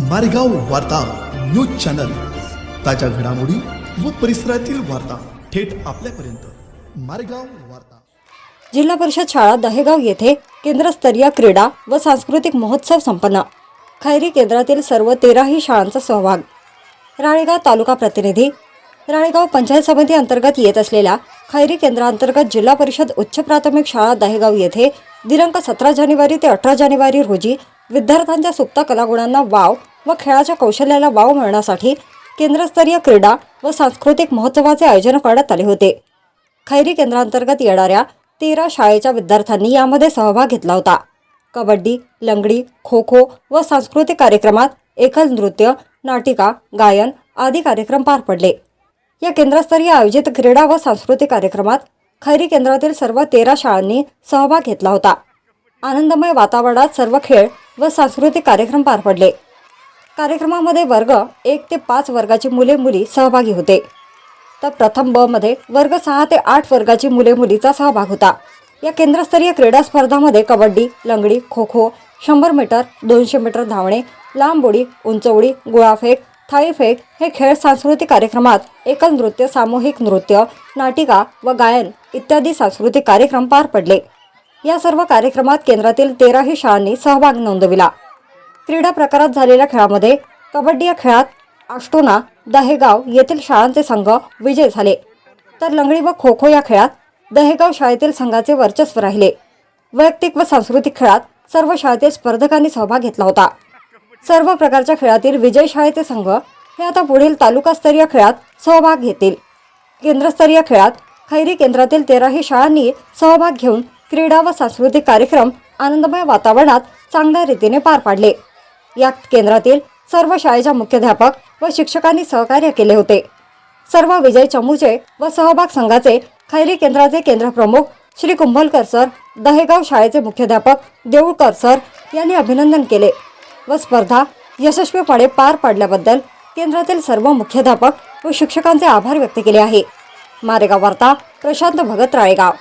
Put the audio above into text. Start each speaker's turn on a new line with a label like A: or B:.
A: मारेगाव वार्ता news channel. ताज्या घडामोडी व परिसरातील वार्ता थेट आपल्यापर्यंत. मारेगाव वार्ता.
B: जिल्हा परिषद शाळा दहेगाव येथे केंद्रस्तरीय क्रीडा व सांस्कृतिक महोत्सव संपन्न. खैरी केंद्रातील सर्व तेराही शाळांचा सहभाग. राळेगाव तालुका प्रतिनिधी राळेगाव पंचायत समिती अंतर्गत येत असलेल्या खैरी केंद्रांतर्गत जिल्हा परिषद उच्च प्राथमिक शाळा दहेगाव येथे दिनांक सतरा जानेवारी ते अठरा जानेवारी रोजी विद्यार्थ्यांच्या सुप्त कलागुणांना वाव व खेळाच्या कौशल्याला वाव मिळण्यासाठी केंद्रस्तरीय क्रीडा व सांस्कृतिक महोत्सवाचे आयोजन करण्यात आले होते. खैरी केंद्रांतर्गत येणाऱ्या तेरा शाळेच्या विद्यार्थ्यांनी यामध्ये सहभाग घेतला होता. कबड्डी लंगडी खो खो व सांस्कृतिक कार्यक्रमात एकल नृत्य नाटिका गायन आदी कार्यक्रम पार पडले. या केंद्रस्तरीय आयोजित क्रीडा व सांस्कृतिक कार्यक्रमात खैरी केंद्रातील सर्व तेरा शाळांनी सहभाग घेतला होता. आनंदमय वातावरणात सर्व खेळ व सांस्कृतिक कार्यक्रम पार पडले. कार्यक्रमामध्ये वर्ग एक ते पाच वर्गाची मुले मुली सहभागी होते. तर प्रथम ब मध्ये वर्ग सहा ते आठ वर्गाची मुले मुलीचा सहभाग होता. या केंद्रस्तरीय क्रीडा स्पर्धामध्ये कबड्डी लंगडी खो खो शंभर मीटर दोनशे मीटर धावणे लांब उडी उंच उडी गोळाफेक थाळीफेक हे खेळ सांस्कृतिक कार्यक्रमात एकल नृत्य सामूहिक नृत्य नाटिका व गायन इत्यादी सांस्कृतिक कार्यक्रम पार पडले. या सर्व कार्यक्रमात केंद्रातील तेराही शाळांनी सहभाग नोंदविला. क्रीडा प्रकारात झालेल्या खेळामध्ये कबड्डी या खेळात आष्टोना दहेगाव येथील शाळांचे संघ विजय झाले. तर लंगडी व खो खो या खेळात दहेगाव शाळेतील संघाचे वर्चस्व राहिले. वैयक्तिक व सांस्कृतिक खेळात सर्व शाळेतील स्पर्धकांनी सहभाग घेतला होता. सर्व प्रकारच्या खेळातील विजय शाळेचे संघ हे आता पुढील तालुकास्तरीय खेळात सहभाग घेतील. केंद्रस्तरीय खेळात खैरी केंद्रातील तेराही शाळांनी सहभाग घेऊन क्रीडा व सांस्कृतिक कार्यक्रम आनंदमय वातावरणात चांगल्या रीतीने पार पाडले. या केंद्रातील सर्व शाळेच्या मुख्याध्यापक व शिक्षकांनी सहकार्य केले होते. सर्व विजय चमूचे व सहभाग संघाचे खैरी केंद्राचे केंद्रप्रमुख श्री कुंभलकर सर दहेगाव शाळेचे मुख्याध्यापक देऊळकर सर यांनी अभिनंदन केले व स्पर्धा यशस्वीपणे पार पाडल्याबद्दल केंद्रातील सर्व मुख्याध्यापक व शिक्षकांचे आभार व्यक्त केले आहे. मारेगाव वार्ता प्रशांत भगत राळेगाव.